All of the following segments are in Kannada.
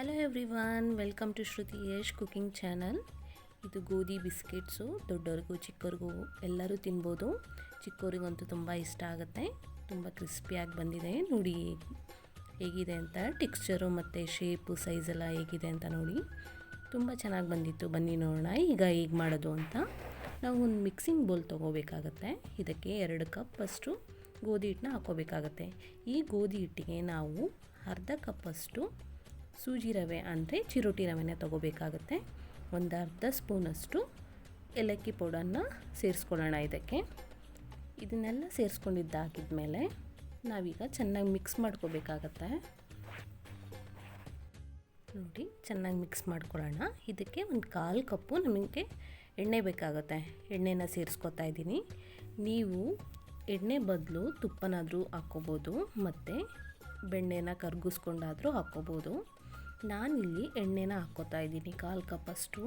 Hello everyone welcome to Shruti Yash cooking channel ಇದು ಗೋಧಿ ಬಿಸ್ಕೆಟ್ಸು ದೊಡ್ಡವ್ರಿಗೂ ಚಿಕ್ಕವ್ರಿಗೂ ಎಲ್ಲರೂ ತಿನ್ಬೋದು. ಚಿಕ್ಕವ್ರಿಗಂತೂ ತುಂಬ ಇಷ್ಟ ಆಗುತ್ತೆ. ತುಂಬ ಕ್ರಿಸ್ಪಿಯಾಗಿ ಬಂದಿದೆ. ನೋಡಿ ಹೇಗಿದೆ ಅಂತ, ಟೆಕ್ಸ್ಚರು ಮತ್ತು ಶೇಪು ಸೈಜ್ ಎಲ್ಲ ಹೇಗಿದೆ ಅಂತ ನೋಡಿ. ತುಂಬ ಚೆನ್ನಾಗಿ ಬಂದಿತ್ತು. ಬನ್ನಿ ನೋಡೋಣ. ಈಗ ಹೇಗೆ ಮಾಡೋದು ಅಂತ ನಾವು ಒಂದು ಮಿಕ್ಸಿಂಗ್ ಬೌಲ್ ತೊಗೋಬೇಕಾಗತ್ತೆ. ಇದಕ್ಕೆ ಎರಡು ಕಪ್ ಅಷ್ಟು ಗೋಧಿ ಹಿಟ್ಟನ್ನ ಹಾಕೋಬೇಕಾಗತ್ತೆ. ಈ ಗೋಧಿ ಹಿಟ್ಟಿಗೆ ನಾವು ಅರ್ಧ ಕಪ್ಪಷ್ಟು ಸೂಜಿ ರವೆ ಅಂದರೆ ಚಿರೋಟಿ ರವೆನ ತಗೋಬೇಕಾಗುತ್ತೆ. ಒಂದು ಅರ್ಧ ಸ್ಪೂನಷ್ಟು ಏಲಕ್ಕಿ ಪೌಡರನ್ನ ಸೇರಿಸ್ಕೊಳ್ಳೋಣ ಇದಕ್ಕೆ. ಇದನ್ನೆಲ್ಲ ಸೇರಿಸ್ಕೊಂಡಿದ್ದು ಹಾಕಿದ್ಮೇಲೆ ನಾವೀಗ ಚೆನ್ನಾಗಿ ಮಿಕ್ಸ್ ಮಾಡ್ಕೋಬೇಕಾಗತ್ತೆ. ನೋಡಿ, ಚೆನ್ನಾಗಿ ಮಿಕ್ಸ್ ಮಾಡ್ಕೊಳ್ಳೋಣ. ಇದಕ್ಕೆ ಒಂದು ಕಾಲು ಕಪ್ಪು ನಮಗೆ ಎಣ್ಣೆ ಬೇಕಾಗುತ್ತೆ. ಎಣ್ಣೆನ ಸೇರಿಸ್ಕೊತಾ ಇದ್ದೀನಿ. ನೀವು ಎಣ್ಣೆ ಬದಲು ತುಪ್ಪನಾದರೂ ಹಾಕ್ಕೋಬೋದು, ಮತ್ತು ಬೆಣ್ಣೆನ ಕರ್ಗಿಸ್ಕೊಂಡಾದರೂ ಹಾಕ್ಕೋಬೋದು. ನಾನಿಲ್ಲಿ ಎಣ್ಣೆನ ಹಾಕ್ಕೋತಾ ಇದ್ದೀನಿ, ಕಾಲು ಕಪ್ಪಷ್ಟು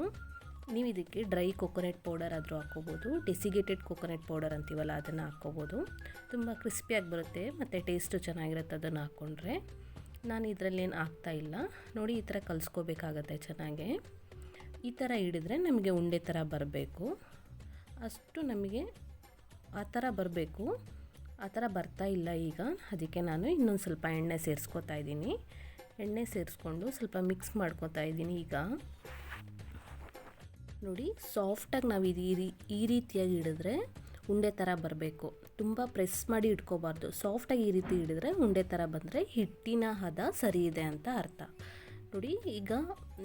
ನೀವು ಇದಕ್ಕೆ ಡ್ರೈ ಕೊಕೊನೆಟ್ ಪೌಡರ್ ಆದರೂ ಹಾಕ್ಕೋಬೋದು, ಡೆಸಿಗೇಟೆಡ್ ಕೊಕೊನೆಟ್ ಪೌಡರ್ ಅಂತೀವಲ್ಲ ಅದನ್ನು ಹಾಕ್ಕೋಬೋದು. ತುಂಬ ಕ್ರಿಸ್ಪಿಯಾಗಿ ಬರುತ್ತೆ ಮತ್ತು ಟೇಸ್ಟು ಚೆನ್ನಾಗಿರುತ್ತೆ ಅದನ್ನು ಹಾಕ್ಕೊಂಡ್ರೆ. ನಾನು ಇದರಲ್ಲೇನು ಹಾಕ್ತಾಯಿಲ್ಲ ನೋಡಿ, ಈ ಥರ ಕಲಿಸ್ಕೋಬೇಕಾಗತ್ತೆ ಚೆನ್ನಾಗೆ. ಈ ಥರ ಹಿಡಿದ್ರೆ ನಮಗೆ ಉಂಡೆ ಥರ ಬರಬೇಕು. ಅಷ್ಟು ನಮಗೆ ಆ ಥರ ಬರಬೇಕು. ಆ ಥರ ಬರ್ತಾ ಇಲ್ಲ ಈಗ. ಅದಕ್ಕೆ ನಾನು ಇನ್ನೊಂದು ಸ್ವಲ್ಪ ಎಣ್ಣೆ ಸೇರಿಸ್ಕೊತಾ ಇದ್ದೀನಿ. ಎಣ್ಣೆ ಸೇರಿಸ್ಕೊಂಡು ಸ್ವಲ್ಪ ಮಿಕ್ಸ್ ಮಾಡ್ಕೊತಾ ಇದ್ದೀನಿ ಈಗ. ನೋಡಿ, ಸಾಫ್ಟಾಗಿ ನಾವು ಇದು ಈ ಈ ರೀತಿಯಾಗಿ ಹಿಡಿದ್ರೆ ಉಂಡೆ ಥರ ಬರಬೇಕು. ತುಂಬ ಪ್ರೆಸ್ ಮಾಡಿ ಇಟ್ಕೋಬಾರ್ದು. ಸಾಫ್ಟಾಗಿ ಈ ರೀತಿ ಹಿಡಿದ್ರೆ ಉಂಡೆ ಥರ ಬಂದರೆ ಹಿಟ್ಟಿನ ಹದ ಸರಿ ಇದೆ ಅಂತ ಅರ್ಥ. ನೋಡಿ, ಈಗ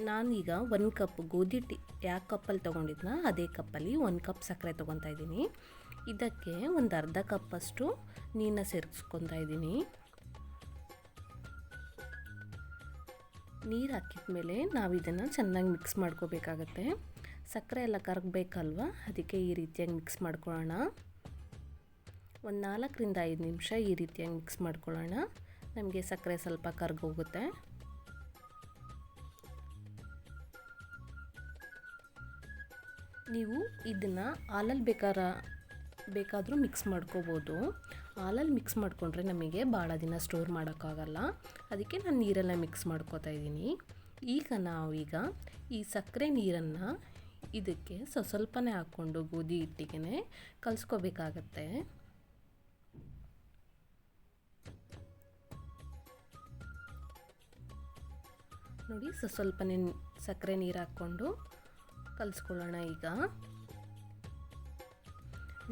ನಾನೀಗ ಒಂದು ಕಪ್ ಗೋಧಿ ಟಿ ಯಾವ ಕಪ್ಪಲ್ಲಿ ತೊಗೊಂಡಿದ್ನ? ಅದೇ ಕಪ್ಪಲ್ಲಿ ಒಂದು ಕಪ್ ಸಕ್ಕರೆ ತೊಗೊತಾ ಇದ್ದೀನಿ. ಇದಕ್ಕೆ ಒಂದು ಅರ್ಧ ಕಪ್ಪಷ್ಟು ನೀರನ್ನ ಸೇರಿಸ್ಕೊತಾ ಇದ್ದೀನಿ. ನೀರು ಹಾಕಿದ್ಮೇಲೆ ನಾವು ಇದನ್ನು ಚೆನ್ನಾಗಿ ಮಿಕ್ಸ್ ಮಾಡ್ಕೋಬೇಕಾಗತ್ತೆ. ಸಕ್ಕರೆ ಎಲ್ಲ ಕರಗಬೇಕಲ್ವ? ಅದಕ್ಕೆ ಈ ರೀತಿಯಾಗಿ ಮಿಕ್ಸ್ ಮಾಡ್ಕೊಳ್ಳೋಣ ಒಂದು ನಾಲ್ಕರಿಂದ ಐದು ನಿಮಿಷ ಈ ರೀತಿಯಾಗಿ ಮಿಕ್ಸ್ ಮಾಡ್ಕೊಳ್ಳೋಣ ನಮಗೆ ಸಕ್ಕರೆ ಸ್ವಲ್ಪ ಕರಗೋಗುತ್ತೆ. ನೀವು ಇದನ್ನು ಹಾಲಲ್ಲಿ ಬೇಕಾರ, ಬೇಕಾದರೂ ಮಿಕ್ಸ್ ಮಾಡ್ಕೋಬೋದು. ಹಾಲಲ್ಲಿ ಮಿಕ್ಸ್ ಮಾಡಿಕೊಂಡ್ರೆ ನಮಗೆ ಭಾಳ ದಿನ ಸ್ಟೋರ್ ಮಾಡೋಕ್ಕಾಗಲ್ಲ. ಅದಕ್ಕೆ ನಾನು ನೀರೆಲ್ಲ ಮಿಕ್ಸ್ ಮಾಡ್ಕೋತಾ ಇದ್ದೀನಿ. ಈಗ ನಾವೀಗ ಈ ಸಕ್ಕರೆ ನೀರನ್ನು ಇದಕ್ಕೆ ಸ್ವ ಸ್ವಲ್ಪನೇ ಹಾಕ್ಕೊಂಡು ಗೋಧಿ ಹಿಟ್ಟಿಗೆ ಕಲಿಸ್ಕೋಬೇಕಾಗತ್ತೆ. ನೋಡಿ ಸ್ವ ಸ್ವಲ್ಪನೇ ಸಕ್ಕರೆ ನೀರು ಹಾಕ್ಕೊಂಡು ಕಲಿಸ್ಕೊಳ್ಳೋಣ ಈಗ.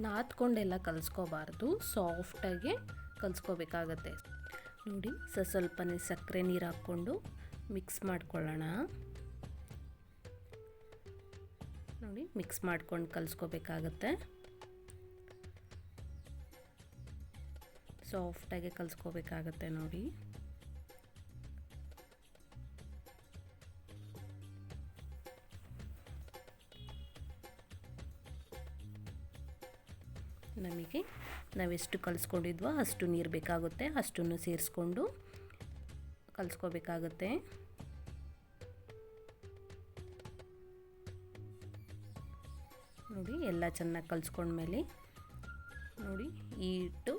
ನಾದ್ಕೊಂಡೆಲ್ಲ ಕಲಿಸ್ಕೋಬಾರ್ದು ಸಾಫ್ಟಾಗಿ ಕಲಿಸ್ಕೋಬೇಕಾಗತ್ತೆ. ನೋಡಿ, ಸ ಸ್ವಲ್ಪನೇ ಸಕ್ಕರೆ ನೀರು ಹಾಕ್ಕೊಂಡು ಮಿಕ್ಸ್ ಮಾಡ್ಕೊಳ್ಳೋಣ. ನೋಡಿ ಮಿಕ್ಸ್ ಮಾಡ್ಕೊಂಡು ಕಲಿಸ್ಕೋಬೇಕಾಗತ್ತೆ. ಸಾಫ್ಟಾಗೆ ಕಲಿಸ್ಕೋಬೇಕಾಗತ್ತೆ ನೋಡಿ. ನಮಗೆ ನಾವೆಷ್ಟು ಕಲಿಸ್ಕೊಂಡಿದ್ವೋ ಅಷ್ಟು ನೀರು ಬೇಕಾಗುತ್ತೆ, ಅಷ್ಟನ್ನು ಸೇರಿಸ್ಕೊಂಡು ಕಲಿಸ್ಕೋಬೇಕಾಗುತ್ತೆ. ನೋಡಿ, ಎಲ್ಲ ಚೆನ್ನಾಗಿ ಕಲಿಸ್ಕೊಂಡ್ಮೇಲೆ ನೋಡಿ ಈ ಹಿಟ್ಟು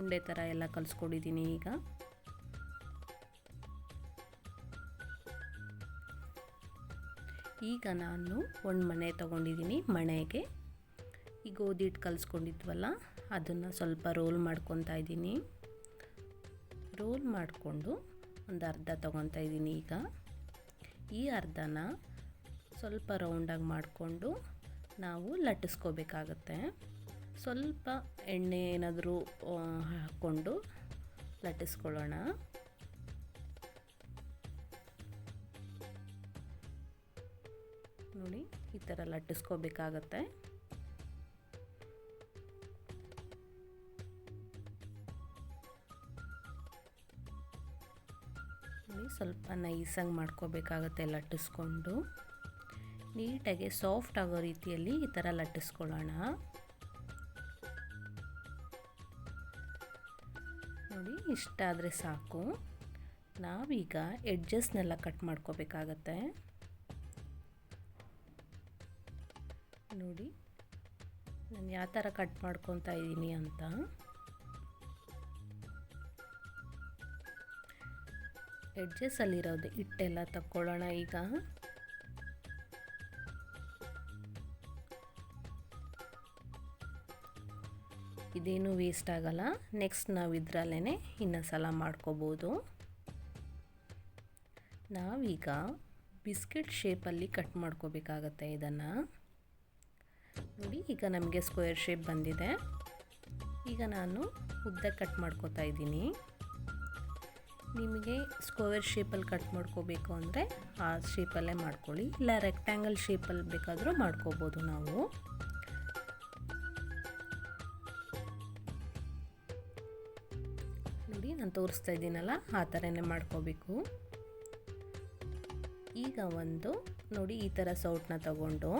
ಉಂಡೆ ಥರ ಎಲ್ಲ ಕಲಿಸ್ಕೊಂಡಿದ್ದೀನಿ ಈಗ. ಈಗ ನಾನು ಒಂದು ಮಣೆ ತೊಗೊಂಡಿದ್ದೀನಿ ಮಣೆಗೆ. ಗೋಧಿ ಹಿಟ್ಟು ಕಲಿಸ್ಕೊಂಡಿದ್ವಲ್ಲ, ಅದನ್ನು ಸ್ವಲ್ಪ ರೋಲ್ ಮಾಡ್ಕೊತಾ ಇದ್ದೀನಿ. ರೋಲ್ ಮಾಡಿಕೊಂಡು ಒಂದು ಅರ್ಧ ತೊಗೊತಾ ಇದ್ದೀನಿ ಈಗ. ಈ ಅರ್ಧನ ಸ್ವಲ್ಪ ರೌಂಡಾಗಿ ಮಾಡಿಕೊಂಡು ನಾವು ಲಟ್ಟಿಸ್ಕೋಬೇಕಾಗತ್ತೆ. ಸ್ವಲ್ಪ ಎಣ್ಣೆ ಏನಾದರೂ ಹಾಕ್ಕೊಂಡು ಲಟ್ಟಿಸ್ಕೊಳ್ಳೋಣ. ನೋಡಿ, ಈ ಥರ ಲಟ್ಟಿಸ್ಕೋಬೇಕಾಗತ್ತೆ. ನೈಸಾಗಿ ಮಾಡ್ಕೋಬೇಕಾಗತ್ತೆ ಲಟ್ಟಿಸ್ಕೊಂಡು. ನೀಟಾಗಿ ಸಾಫ್ಟ್ ಆಗೋ ರೀತಿಯಲ್ಲಿ ಈ ಥರ ಲಟ್ಟಿಸ್ಕೊಳ್ಳೋಣ. ನೋಡಿ, ಇಷ್ಟ ಆದರೆ ಸಾಕು. ನಾವೀಗ ಎಡ್ಜಸ್ನೆಲ್ಲ ಕಟ್ ಮಾಡ್ಕೋಬೇಕಾಗತ್ತೆ. ನೋಡಿ, ನಾನು ಯಾವ ಥರ ಕಟ್ ಮಾಡ್ಕೊತಾ ಇದ್ದೀನಿ ಅಂತ. ಎಡ್ಜಸ್ಸಲ್ಲಿರೋದು ಹಿಟ್ಟೆಲ್ಲ ತಕ್ಕೊಳ್ಳೋಣ ಈಗ. ಇದೇನು ವೇಸ್ಟ್ ಆಗಲ್ಲ. ನೆಕ್ಸ್ಟ್ ನಾವು ಇದರಲ್ಲೇ ಇನ್ನೊಂದು ಸಲ ಮಾಡ್ಕೋಬೋದು. ನಾವೀಗ ಬಿಸ್ಕೆಟ್ ಶೇಪಲ್ಲಿ ಕಟ್ ಮಾಡ್ಕೋಬೇಕಾಗತ್ತೆ ಇದನ್ನು. ನೋಡಿ, ಈಗ ನಮಗೆ ಸ್ಕ್ವೇರ್ ಶೇಪ್ ಬಂದಿದೆ. ಈಗ ನಾನು ಉದ್ದ ಕಟ್ ಮಾಡ್ಕೋತಾ ಇದ್ದೀನಿ. ನಿಮಗೆ ಸ್ಕ್ವೇರ್ ಶೇಪಲ್ಲಿ ಕಟ್ ಮಾಡ್ಕೋಬೇಕು ಅಂದರೆ ಆ ಶೇಪಲ್ಲೇ ಮಾಡ್ಕೊಳ್ಳಿ. ಇಲ್ಲ ರೆಕ್ಟ್ಯಾಂಗಲ್ ಶೇಪಲ್ಲಿ ಬೇಕಾದರೂ ಮಾಡ್ಕೋಬೋದು ನಾವು. ನೋಡಿ, ನಾನು ತೋರಿಸ್ತಾ ಇದ್ದೀನಲ್ಲ, ಆ ಥರನೇ ಮಾಡ್ಕೋಬೇಕು. ಈಗ ಒಂದು, ನೋಡಿ, ಈ ಥರ ಸೌಟನ್ನ ತಗೊಂಡು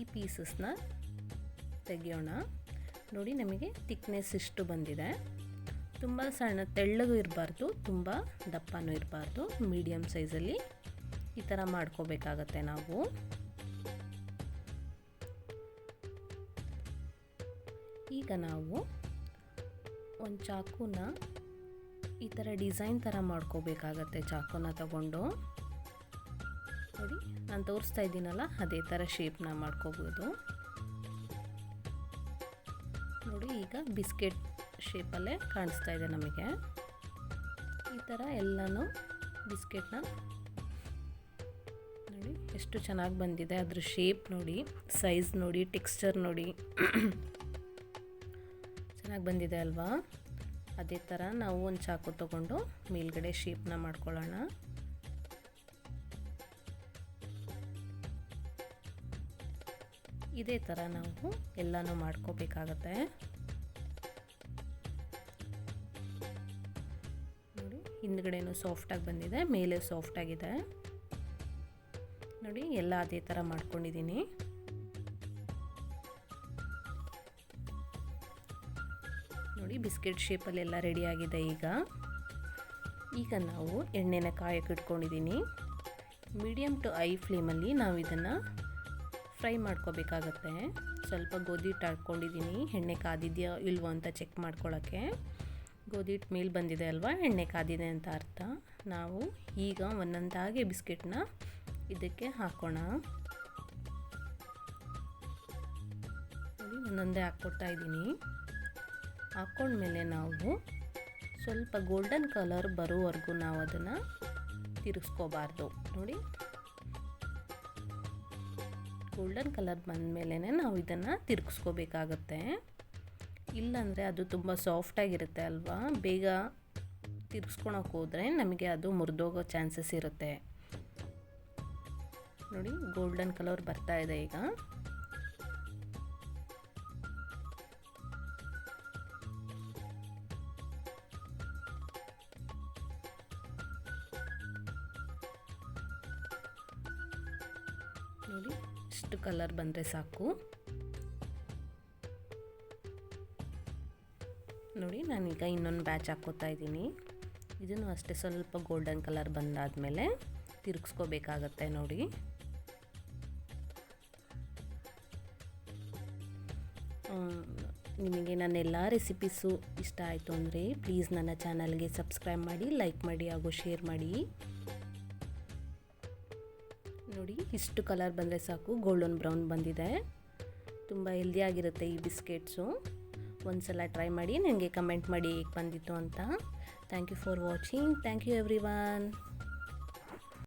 ಈ ಪೀಸಸ್ನ ತೆಗಿಯೋಣ. ನೋಡಿ, ನಮಗೆ ತಿಕ್ನೆಸ್ ಇಷ್ಟು ಬಂದಿದೆ. ತುಂಬ ಸಣ್ಣ ತೆಳ್ಳಗೂ ಇರಬಾರ್ದು, ತುಂಬ ದಪ್ಪನೂ ಇರಬಾರ್ದು. ಮೀಡಿಯಮ್ ಸೈಜಲ್ಲಿ ಈ ಥರ ಮಾಡ್ಕೋಬೇಕಾಗತ್ತೆ ನಾವು. ಈಗ ನಾವು ಒಂದು ಚಾಕುನ ಈ ಥರ ಡಿಸೈನ್ ಥರ ಮಾಡ್ಕೋಬೇಕಾಗತ್ತೆ ಚಾಕುನ ತಗೊಂಡು. ನೋಡಿ, ನಾನು ತೋರಿಸ್ತಾ ಇದ್ದೀನಲ್ಲ, ಅದೇ ಥರ ಶೇಪ್ನ ಮಾಡ್ಕೋಬೋದು. ನೋಡಿ, ಈಗ ಬಿಸ್ಕೆಟ್ ಶೇಪಲ್ಲೇ ಕಾಣಿಸ್ತಾ ಇದೆ ನಮಗೆ. ಈ ಥರ ಎಲ್ಲನೂ ಬಿಸ್ಕೆಟ್ನ ನೋಡಿ ಎಷ್ಟು ಚೆನ್ನಾಗಿ ಬಂದಿದೆ ಅದ್ರ ಶೇಪ್ ನೋಡಿ ಸೈಜ್ ನೋಡಿ ಟೆಕ್ಸ್ಚರ್ ನೋಡಿ. ಚೆನ್ನಾಗಿ ಬಂದಿದೆ ಅಲ್ವಾ? ಅದೇ ಥರ ನಾವು ಒಂದು ಚಾಕು ತಗೊಂಡು ಮೇಲ್ಗಡೆ ಶೇಪ್ನ ಮಾಡ್ಕೊಳ್ಳೋಣ. ಇದೇ ಥರ ನಾವು ಎಲ್ಲನೂ ಮಾಡ್ಕೋಬೇಕಾಗತ್ತೆ. ಹಿಂದ್ಗಡೆನೂ ಸಾಫ್ಟಾಗಿ ಬಂದಿದೆ, ಮೇಲೆ ಸಾಫ್ಟಾಗಿದೆ. ನೋಡಿ, ಎಲ್ಲ ಅದೇ ಥರ ಮಾಡ್ಕೊಂಡಿದ್ದೀನಿ. ನೋಡಿ, ಬಿಸ್ಕೆಟ್ ಶೇಪಲ್ಲೆಲ್ಲ ರೆಡಿಯಾಗಿದೆ ಈಗ. ಈಗ ನಾವು ಎಣ್ಣೆನ ಕಾಯಕ್ಕೆ ಇಟ್ಕೊಂಡಿದ್ದೀನಿ. ಮೀಡಿಯಮ್ ಟು ಐ ಫ್ಲೇಮಲ್ಲಿ ನಾವು ಇದನ್ನು ಫ್ರೈ ಮಾಡ್ಕೋಬೇಕಾಗತ್ತೆ. ಸ್ವಲ್ಪ ಗೋಧಿ ಹಿಟ್ಟು ಹಾಕ್ಕೊಂಡಿದ್ದೀನಿ. ಎಣ್ಣೆ ಕಾದಿದೆಯೋ ಇಲ್ವೋ ಅಂತ ಚೆಕ್ ಮಾಡ್ಕೊಳ್ಳೋಕ್ಕೆ. ಗೋಧಿ ಹಿಟ್ಟು ಮೇಲೆ ಬಂದಿದೆ ಅಲ್ವಾ? ಎಣ್ಣೆ ಕಾದಿದೆ ಅಂತ ಅರ್ಥ. ನಾವು ಈಗ ಒಂದೊಂದಾಗಿ ಬಿಸ್ಕೆಟ್ನ ಇದಕ್ಕೆ ಹಾಕೋಣ. ಒಂದೊಂದೇ ಹಾಕ್ಕೊಡ್ತಾ ಇದ್ದೀನಿ. ಹಾಕ್ಕೊಂಡ್ಮೇಲೆ ನಾವು ಸ್ವಲ್ಪ ಗೋಲ್ಡನ್ ಕಲರ್ ಬರೋವರೆಗೂ ನಾವು ಅದನ್ನು ತಿರುಗಿಸ್ಕೋಬಾರ್ದು. ನೋಡಿ. ಗೋಲ್ಡನ್ ಕಲರ್ ಬಂದಮೇಲೆ ನಾವು ಇದನ್ನು ತಿರುಗಿಸ್ಕೋಬೇಕಾಗತ್ತೆ. ಇಲ್ಲಾಂದರೆ ಅದು ತುಂಬ ಸಾಫ್ಟಾಗಿರುತ್ತೆ ಅಲ್ವಾ? ಬೇಗ ತಿರ್ಗಿಸ್ಕೊಳಕ್ಕೆ ಹೋದರೆ ನಮಗೆ ಅದು ಮುರಿದೋಗೋ ಚಾನ್ಸಸ್ ಇರುತ್ತೆ. ನೋಡಿ ಗೋಲ್ಡನ್ ಕಲರ್ ಬರ್ತಾ ಇದೆ ಈಗ. ನೋಡಿ, ಇಷ್ಟು ಕಲರ್ ಬಂದರೆ ಸಾಕು. ನೋಡಿ, ನಾನೀಗ ಇನ್ನೊಂದು ಬ್ಯಾಚ್ ಹಾಕ್ಕೋತಾ ಇದ್ದೀನಿ. ಇದನ್ನು ಅಷ್ಟೇ ಸ್ವಲ್ಪ ಗೋಲ್ಡನ್ ಕಲರ್ ಬಂದಾದಮೇಲೆ ತಿರುಗಿಸ್ಕೋಬೇಕಾಗತ್ತೆ ನೋಡಿ. ನಿಮಗೆ ನನ್ನ ಎಲ್ಲ ರೆಸಿಪೀಸು ಇಷ್ಟ ಆಯಿತು ಅಂದರೆ ಪ್ಲೀಸ್ ನನ್ನ ಚಾನಲ್ಗೆ ಸಬ್ಸ್ಕ್ರೈಬ್ ಮಾಡಿ ಲೈಕ್ ಮಾಡಿ ಹಾಗೂ ಶೇರ್ ಮಾಡಿ. ನೋಡಿ, ಇಷ್ಟು ಕಲರ್ ಬಂದರೆ ಸಾಕು ಗೋಲ್ಡನ್ ಬ್ರೌನ್ ಬಂದಿದೆ. ತುಂಬ ಹೆಲ್ದಿಯಾಗಿರುತ್ತೆ ಈ ಬಿಸ್ಕೆಟ್ಸು ಒಂದು ಸಲ ಟ್ರೈ ಮಾಡಿ ನನಗೆ ಕಮೆಂಟ್ ಮಾಡಿ ಬಂದಿತ್ತು ಅಂತ. Thank you for watching thank you every